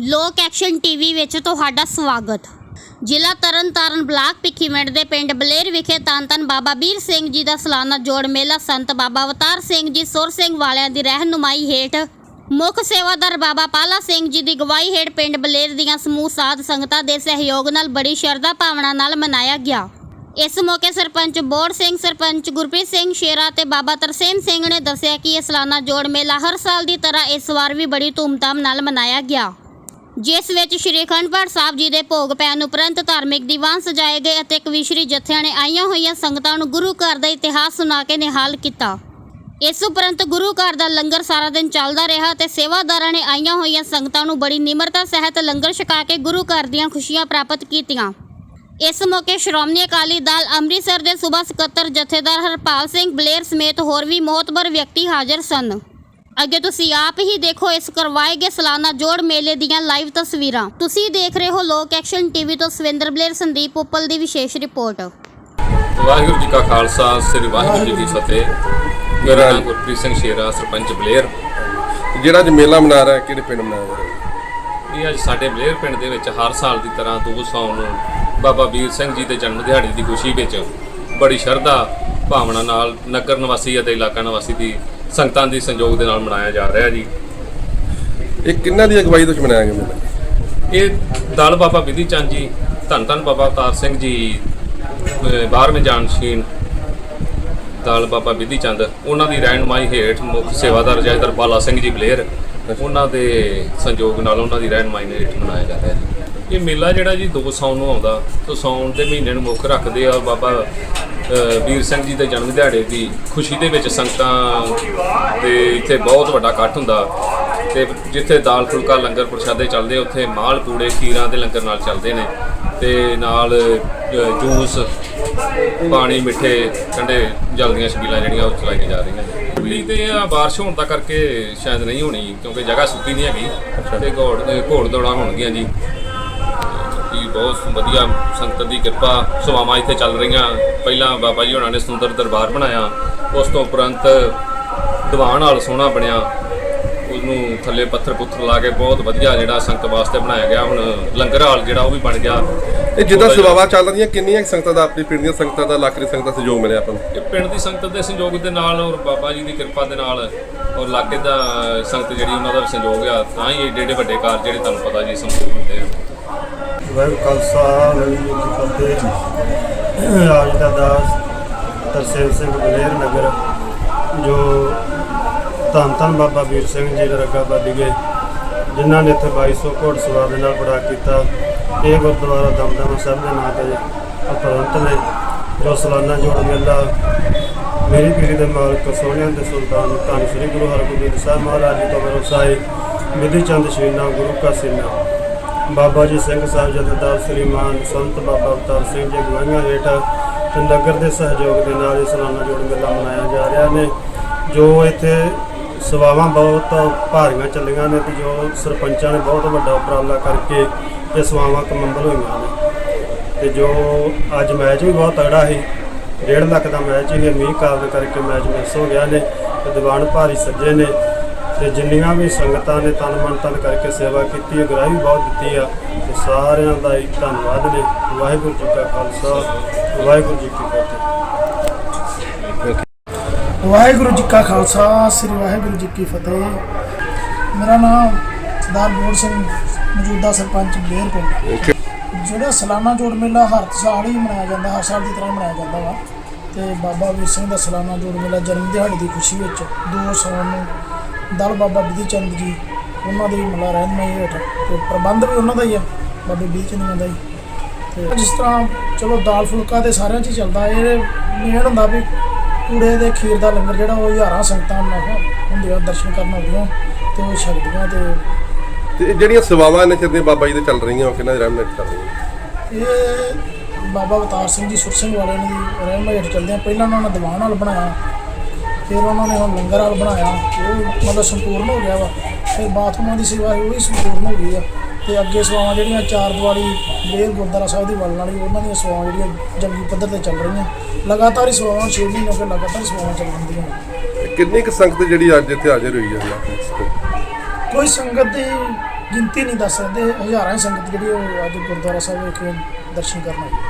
ਲੋਕ action TV ਵਿੱਚ ਤੁਹਾਡਾ ਸਵਾਗਤ। ਜ਼ਿਲ੍ਹਾ ਤਰਨਤਾਰਨ ਬਲਾਕ ਭਿੱਖੀਵਿੰਡ ਦੇ ਪਿੰਡ ਬਲੇਰ ਵਿਖੇ ਧੰਨ ਧੰਨ ਬਾਬਾ ਵੀਰ ਸਿੰਘ ਜੀ ਦਾ ਸਾਲਾਨਾ ਜੋੜ ਮੇਲਾ ਸੰਤ ਬਾਬਾ ਅਵਤਾਰ ਸਿੰਘ ਜੀ ਸੁਰ ਸਿੰਘ ਵਾਲਿਆਂ ਦੀ ਰਹਿਨੁਮਾਈ ਹੇਠ। ਮੁੱਖ ਸੇਵਾਦਾਰ ਬਾਬਾ ਪਾਲਾ ਸਿੰਘ ਜੀ ਦੀ ਗਵਾਹੀ ਹੇਠ ਪਿੰਡ ਬਲੇਰ ਦੀਆਂ ਸਮੂਹ ਸਾਧ ਸੰਗਤਾਂ ਦੇ ਸਹਿਯੋਗ ਨਾਲ ਬੜੀ ਸ਼ਰਧਾ ਭਾਵਨਾ ਨਾਲ ਮਨਾਇਆ ਗਿਆ। ਇਸ ਮੌਕੇ ਸਰਪੰਚ ਬੋੜ ਸਿੰਘ, ਸਰਪੰਚ ਗੁਰਪ੍ਰੀਤ ਸਿੰਘ ਸ਼ੇਰਾ ਤੇ ਬਾਬਾ ਤਰਸੇਮ ਸਿੰਘ ਨੇ ਦੱਸਿਆ ਕਿ ਇਹ ਸਾਲਾਨਾ ਜੋੜ ਮੇਲਾ ਹਰ ਸਾਲ ਦੀ ਤਰ੍ਹਾਂ ਇਸ ਵਾਰ ਵੀ ਬੜੀ ਧੂਮਧਾਮ ਨਾਲ ਮਨਾਇਆ ਗਿਆ। ਜਿਸ ਵਿੱਚ ਸ਼੍ਰੀ ਅਖੰਡ ਪਾਠ ਸਾਹਿਬ ਜੀ ਦੇ ਭੋਗ ਪੈਣ ਉਪਰੰਤ ਧਾਰਮਿਕ ਦੀਵਾਨ ਸਜਾਏ ਗਏ ਅਤੇ ਕਵੀਸ਼ਰੀ ਜਥਿਆਂ ਨੇ ਆਈਆਂ ਹੋਈਆਂ ਸੰਗਤਾਂ ਨੂੰ ਗੁਰੂ ਘਰ ਦਾ ਇਤਿਹਾਸ ਸੁਣਾ ਕੇ ਨਿਹਾਲ ਕੀਤਾ। ਇਸ ਉਪਰੰਤ ਗੁਰੂ ਘਰ ਦਾ ਲੰਗਰ ਸਾਰਾ ਦਿਨ ਚੱਲਦਾ ਰਿਹਾ ਤੇ ਸੇਵਾਦਾਰਾਂ ਨੇ ਆਈਆਂ ਹੋਈਆਂ ਸੰਗਤਾਂ ਨੂੰ ਬੜੀ ਨਿਮਰਤਾ ਸਹਿਤ ਲੰਗਰ ਛਕਾ ਕੇ ਗੁਰੂ ਘਰ ਦੀਆਂ ਖੁਸ਼ੀਆਂ ਪ੍ਰਾਪਤ ਕੀਤੀਆਂ। ਇਸ ਮੌਕੇ ਸ਼੍ਰੋਮਣੀ ਅਕਾਲੀ ਦਲ ਅੰਮ੍ਰਿਤਸਰ ਦੇ ਸੂਬਾ ਸਕੱਤਰ ਜਥੇਦਾਰ ਹਰਪਾਲ ਸਿੰਘ ਬਲੇਰ ਸਮੇਤ ਹੋਰ ਵੀ ਮਹਤਬਰ ਵਿਅਕਤੀ ਹਾਜ਼ਰ ਸਨ। ਅੱਗੇ ਤੁਸੀਂ ਆਪ ਹੀ ਦੇਖੋ ਇਸ ਕਰਵਾਏ ਗਏ ਸਾਲਾਨਾ ਜੋੜ ਮੇਲੇ ਦੀਆਂ ਲਾਈਵ ਤਸਵੀਰਾਂ। ਤੁਸੀਂ ਦੇਖ ਰਹੇ ਹੋ ਲੋਕ ਐਕਸ਼ਨ ਟੀਵੀ ਤੋਂ ਸਵਿੰਦਰ ਬਲੇਰ ਸੰਦੀਪ ਉੱਪਲ ਦੀ ਵਿਸ਼ੇਸ਼ ਰਿਪੋਰਟ। ਵਾਹਿਗੁਰੂ ਜੀ ਕਾ ਖਾਲਸਾ ਸ੍ਰੀ ਵਾਹਿਗੁਰੂ ਜੀ ਕੀ ਫਤਿਹ। ਮੇਰਾ ਨਾਮ ਗੁਰਪ੍ਰੀਤ ਸਿੰਘ ਸ਼ੇਰਾ ਸਰਪੰਚ ਬਲੇਰ। ਜਿਹੜਾ ਅੱਜ ਮੇਲਾ ਮਨਾ ਰਿਹਾ ਕਿਹੜੇ ਪਿੰਡ ਮਨਾਇਆ ਜਾ ਰਿਹਾ? ਇਹ ਅੱਜ ਸਾਡੇ ਬਲੇਰ ਪਿੰਡ ਦੇ ਵਿੱਚ ਹਰ ਸਾਲ ਦੀ ਤਰ੍ਹਾਂ ਦੋ ਸੌ ਨੂੰ ਬਾਬਾ ਵੀਰ ਸਿੰਘ ਜੀ ਦੇ ਜਨਮ ਦਿਹਾੜੇ ਦੀ ਖੁਸ਼ੀ ਵਿੱਚ ਬੜੀ ਸ਼ਰਧਾ ਭਾਵਨਾ ਨਾਲ ਨਗਰ ਨਿਵਾਸੀ ਅਤੇ ਇਲਾਕਾ ਨਿਵਾਸੀ ਦੀ ਸੰਗਤਾਂ ਦੀ ਸੰਯੋਗ ਦੇ ਨਾਲ ਮਨਾਇਆ ਜਾ ਰਿਹਾ ਜੀ। ਇਹ ਕਿੰਨਾਂ ਦੀ ਅਗਵਾਈ ਵਿੱਚ ਮਨਾਇਆ ਗਿਆ ਮੇਲਾ ਇਹ ਦਲ ਬਾਬਾ ਵਿਧੀ ਚੰਦ ਜੀ ਧੰਨ ਧੰਨ ਬਾਬਾ ਅਵਤਾਰ ਸਿੰਘ ਜੀ ਅਹ ਬਾਰਵੇਂ ਜਾਨਸ਼ੀਨ ਦਲ ਬਾਬਾ ਵਿਧੀ ਚੰਦ ਉਹਨਾਂ ਦੀ ਰਹਿਨੁਮਾਈ ਹੇਠ ਮੁੱਖ ਸੇਵਾਦਾਰ ਜੈਦਰ ਬਾਲਾ ਸਿੰਘ ਜੀ ਬਲੇਰ ਉਹਨਾਂ ਦੇ ਸੰਯੋਗ ਨਾਲ ਉਹਨਾਂ ਦੀ ਰਹਿਨੁਮਾਈ ਹੇਠ ਮਨਾਇਆ ਜਾ ਰਿਹਾ ਜੀ। ਇਹ ਮੇਲਾ ਜਿਹੜਾ ਜੀ ਦੋ ਸੌਣ ਨੂੰ ਆਉਂਦਾ ਤੋਂ ਸੌਣ ਦੇ ਮਹੀਨੇ ਨੂੰ ਮੁੱਖ ਰੱਖਦੇ ਆ ਬਾਬਾ ਵੀਰ ਸਿੰਘ ਜੀ ਦੇ ਜਨਮ ਦਿਹਾੜੇ ਦੀ ਖੁਸ਼ੀ ਦੇ ਵਿੱਚ ਸੰਗਤਾਂ ਦੇ ਇੱਥੇ ਬਹੁਤ ਵੱਡਾ ਇਕੱਠ ਹੁੰਦਾ। ਤੇ ਜਿੱਥੇ ਦਾਲ ਫੁਲਕਾ ਲੰਗਰ ਪ੍ਰਸ਼ਾਦੇ ਚੱਲਦੇ ਉੱਥੇ ਮਾਲ ਪੂੜੇ ਖੀਰਾਂ ਦੇ ਲੰਗਰ ਨਾਲ ਚੱਲਦੇ ਨੇ। ਤੇ ਨਾਲ ਜੂਸ ਪਾਣੀ ਮਿੱਠੇ ਠੰਡੇ ਜਲਦੀਆਂ ਛਬੀਲਾਂ ਜਿਹੜੀਆਂ ਉਹ ਚਲਾਈਆਂ ਜਾ ਰਹੀਆਂ ਨੇ। ਕੁੜੀ ਤੇ ਆ ਬਾਰਿਸ਼ ਹੋਣ ਦਾ ਕਰਕੇ ਸ਼ਾਇਦ ਨਹੀਂ ਹੋਣੀ ਕਿਉਂਕਿ ਜਗ੍ਹਾ ਸੁੱਕੀ ਨਹੀਂ ਹੈਗੀ। ਤੇ ਘੋੜ ਘੋੜ ਦੌੜਾਂ ਹੋਣਗੀਆਂ ਜੀ। ਕਿ ਬਹੁਤ ਵਧੀਆ ਸੰਗਤ ਦੀ ਕਿਰਪਾ ਸੇਵਾਵਾਂ ਇੱਥੇ ਚੱਲ ਰਹੀਆਂ। ਪਹਿਲਾਂ ਬਾਬਾ ਜੀ ਹੋਣਾ ਨੇ ਸੁੰਦਰ ਦਰਬਾਰ ਬਣਾਇਆ। ਉਸ ਤੋਂ ਉਪਰੰਤ ਦੀਵਾਨ ਹਾਲ ਸੋਹਣਾ ਬਣਿਆ। ਉਹਨੂੰ ਥੱਲੇ ਪੱਥਰ ਪੁੱਥਰ ਲਾ ਕੇ ਬਹੁਤ ਵਧੀਆ ਜਿਹੜਾ ਸੰਗਤ ਵਾਸਤੇ ਬਣਾਇਆ ਗਿਆ। ਹੁਣ ਲੰਗਰ ਹਾਲ ਜਿਹੜਾ ਉਹ ਵੀ ਬਣ ਗਿਆ। ਇਹ ਜਿੱਦਾਂ ਸੇਵਾਵਾਂ ਚੱਲ ਰਹੀਆਂ ਕਿੰਨੀਆਂ ਸੰਗਤਾਂ ਦਾ ਆਪਣੀ ਪਿੰਡ ਦੀਆਂ ਸੰਗਤਾਂ ਦਾ ਇਲਾਕੇ ਦੀ ਸੰਗਤਾਂ ਦਾ ਸਹਿਯੋਗ ਮਿਲਿਆ ਆਪਾਂ ਨੂੰ? ਇਹ ਪਿੰਡ ਦੀ ਸੰਗਤ ਦੇ ਸੰਯੋਗ ਦੇ ਨਾਲ ਔਰ ਬਾਬਾ ਜੀ ਦੀ ਕਿਰਪਾ ਦੇ ਨਾਲ ਔਰ ਇਲਾਕੇ ਦਾ ਸੰਗਤ ਜਿਹੜੀ ਉਹਨਾਂ ਦਾ ਵੀ ਸੰਯੋਗ ਆ ਤਾਂ ਹੀ ਏਡੇ ਏਡੇ ਵੱਡੇ ਕਾਰਜ ਜਿਹੜੇ ਤੁਹਾਨੂੰ ਪਤਾ ਜੀ ਸੰਪੂਰਨ ਹੁੰਦੇ ਆ। ਵਾਹਿਗੁਰੂ ਖਾਲਸਾ, ਵਾਹਿਗੁਰੂ ਜੀ ਕੀ ਫਤਿਹ। ਅੱਜ ਦਾ ਦਾਸ, ਤਰਸੇਮ ਸਿੰਘ ਬਲੇਰ ਨਗਰ, ਜੋ ਧੰਨ ਧੰਨ ਬਾਬਾ ਵੀਰ ਸਿੰਘ ਜੀ ਦਾ ਰੱਗਾ ਗਏ, ਜਿਨ੍ਹਾਂ ਨੇ ਇੱਥੇ 2200 ਘੋੜ ਸਵਾਰ ਦੇ ਨਾਲ ਬੜਾ ਕੀਤਾ। ਇਹ ਗੁਰਦੁਆਰਾ ਦਮਦਮਾ ਸਾਹਿਬ ਦੇ ਨਾਂ ਤੇ ਅਪਰੰਤ ਨੇ, ਜੋ ਸਾਲਾਨਾ ਜੋੜ ਮੇਲਾ ਮੇਰੀ ਪੀੜੀ ਦੇ ਮਾਲਕ ਸੋਹਣਿਆਂ ਦੇ ਸੁਲਤਾਨ ਧੰਨ ਸ੍ਰੀ ਗੁਰੂ ਹਰਗੋਬਿੰਦ ਸਾਹਿਬ ਮਹਾਰਾਜ ਜੀ ਤੋਂ ਵਰਸਾਏ ਵਿਧੀ ਚੰਦ ਸ਼ੀਨਾ ਗੁਰੂ ਕਾ ਸੀਨਾ। ਬਾਬਾ ਜੀ ਸਿੰਘ ਸਾਹਿਬ ਜਥੇਦਾਰ ਸ੍ਰੀਮਾਨ ਸੰਤ ਬਾਬਾ ਅਵਤਾਰ ਸਿੰਘ ਜੀ ਗਵਾਈਆਂ ਹੇਠ ਤੇ ਨਗਰ ਦੇ ਸਹਿਯੋਗ ਦੇ ਨਾਲ ਇਹ ਸਾਲਾਨਾ ਜੋੜ ਮੇਲਾ ਮਨਾਇਆ ਜਾ ਰਿਹਾ ਨੇ, ਜੋ ਇੱਥੇ ਸੇਵਾਵਾਂ ਬਹੁਤ ਭਾਰੀਆਂ ਚੱਲੀਆਂ ਨੇ ਤੇ ਜੋ ਸਰਪੰਚਾਂ ਨੇ ਬਹੁਤ ਵੱਡਾ ਉਪਰਾਲਾ ਕਰਕੇ ਇਹ ਸੇਵਾਵਾਂ ਕਮੰਬਲ ਹੋਈਆਂ ਨੇ। ਤੇ ਜੋ ਅੱਜ ਮੈਚ ਵੀ ਬਹੁਤ ਤਗੜਾ ਸੀ 1.5 ਲੱਖ ਦਾ ਮੈਚ ਹੀ ਮੀਂਹ ਕਾਰਨ ਕਰਕੇ ਮੈਚ ਮਿਸ ਹੋ ਗਿਆ ਨੇ ਤੇ ਦੀਵਾਨ ਭਾਰੀ ਸੱਜੇ ਨੇ। ਤੇ ਜਿੰਨੀਆਂ ਵੀ ਸੰਗਤਾਂ ਨੇ ਤਨ ਮਨ ਤਨ ਕਰਕੇ ਸੇਵਾ ਕੀਤੀ ਹੈ ਗਰਾਹੀ ਬਹੁਤ ਦਿੱਤੀ ਆ ਤੇ ਸਾਰਿਆਂ ਦਾ ਹੀ ਧੰਨਵਾਦ ਨੇ। ਵਾਹਿਗੁਰੂ ਜੀ ਕਾ ਖਾਲਸਾ ਵਾਹਿਗੁਰੂ ਜੀ ਕੀ ਫਤਿਹ। ਵਾਹਿਗੁਰੂ ਜੀ ਕਾ ਖਾਲਸਾ ਸ੍ਰੀ ਵਾਹਿਗੁਰੂ ਜੀ ਕੀ ਫਤਿਹ। ਮੇਰਾ ਨਾਮ ਸਰਦਾਰ ਬੋੜ ਸਿੰਘ ਮੌਜੂਦਾ ਸਰਪੰਚ ਬੇਰ ਪਿੰਡ। ਜਿਹੜਾ ਸਾਲਾਨਾ ਜੋੜ ਮੇਲਾ ਹਰ ਸਾਲ ਹੀ ਮਨਾਇਆ ਜਾਂਦਾ ਹਰ ਸਾਲ ਦੀ ਤਰ੍ਹਾਂ ਮਨਾਇਆ ਜਾਂਦਾ ਵਾ। ਤੇ ਬਾਬਾ ਵੀਰ ਸਿੰਘ ਦਾ ਸਾਲਾਨਾ ਜੋੜ ਮੇਲਾ ਜਨਮ ਦਿਹਾੜੇ ਦੀ ਖੁਸ਼ੀ ਵਿੱਚ ਦੋ ਸੌ ਨੂੰ ਦਲ ਬਾਬਾ ਬਿਧੀ ਚੰਦ ਜੀ ਉਹਨਾਂ ਦੀ ਮਲਾ ਰਹਿਨਮਾਈ ਹੇਠ ਤੇ ਪ੍ਰਬੰਧ ਵੀ ਉਹਨਾਂ ਦਾ ਹੀ ਆ ਬਾਬੇ ਬਿਧੀ ਚੰਦ ਦਾ ਹੀ। ਤੇ ਜਿਸ ਤਰ੍ਹਾਂ ਚਲੋ ਦਾਲ ਫੁਲਕਾ ਤੇ ਸਾਰਿਆਂ 'ਚ ਹੀ ਚੱਲਦਾ ਇਹ ਮੇਨ ਹੁੰਦਾ ਵੀ ਕੂੜੇ ਦੇ ਖੀਰ ਦਾ ਲੰਗਰ ਜਿਹੜਾ ਉਹ ਹਜ਼ਾਰਾਂ ਸੰਗਤਾਂ ਨਾਲ ਹੁੰਦੀਆਂ ਦਰਸ਼ਨ ਕਰਨ ਆਉਂਦੀਆਂ ਤੇ ਉਹ ਛਕਦੀਆਂ ਤੇ ਤੇ ਜਿਹੜੀਆਂ ਸੇਵਾਵਾਂ ਨੇ ਚਿਰ ਦੀਆਂ ਬਾਬਾ ਜੀ ਦੇ ਚੱਲ ਰਹੀਆਂ ਉਹ ਕਿਹਨਾਂ ਦੀ ਰਹਿਮਤ ਚੱਲ ਰਹੀਆਂ? ਇਹ ਬਾਬਾ ਅਵਤਾਰ ਸਿੰਘ ਜੀ ਸੁਰ ਸਿੰਘ ਵਾਲਿਆਂ ਦੀ ਰਹਿਮ ਹੇਠ ਚੱਲਦੇ ਆ ਪਹਿਲਾਂ ਉਹਨਾਂ ਨੇ ਦੀਵਾਨ ਹਾਲ ਬਣਾਇਆ ਫਿਰ ਉਹਨਾਂ ਨੇ ਹੁਣ ਲੰਗਰ ਹਾਲ ਬਣਾਇਆ। ਉਹ ਵੀ ਮਤਲਬ ਸੰਪੂਰਨ ਹੋ ਗਿਆ ਵਾ। ਫਿਰ ਬਾਥਰੂਮਾਂ ਦੀ ਸੇਵਾ ਉਹ ਵੀ ਸੰਪੂਰਨ ਹੋ ਗਈ ਆ। ਤੇ ਅੱਗੇ ਸੇਵਾਵਾਂ ਜਿਹੜੀਆਂ ਚਾਰ ਦੀਵਾਰੀ ਬੇਰ ਗੁਰਦੁਆਰਾ ਸਾਹਿਬ ਦੀ ਵੱਲ ਵਾਲੀ ਉਹਨਾਂ ਦੀਆਂ ਸੇਵਾਵਾਂ ਜਿਹੜੀਆਂ ਜੰਗੀ ਪੱਧਰ ਤੇ ਚੱਲ ਰਹੀਆਂ। ਲਗਾਤਾਰ ਹੀ ਸੇਵਾਵਾਂ 6 ਮਹੀਨੇ ਗਏ ਲਗਾਤਾਰ ਸੇਵਾਵਾਂ ਚੱਲ ਰਹੀਆਂ। ਤੇ ਕਿੰਨੀ ਕੁ ਸੰਗਤ ਜਿਹੜੀ ਅੱਜ ਇੱਥੇ ਹਾਜ਼ਰ ਹੋਈ ਹੈ? ਕੋਈ ਸੰਗਤ ਦੀ ਗਿਣਤੀ ਨਹੀਂ ਦੱਸ ਸਕਦੇ। ਹਜ਼ਾਰਾਂ ਹੀ ਸੰਗਤ ਜਿਹੜੀ ਉਹ ਅੱਜ ਗੁਰਦੁਆਰਾ ਸਾਹਿਬ ਵਿਖੇ ਦਰਸ਼ਨ ਕਰਨ ਆਈ।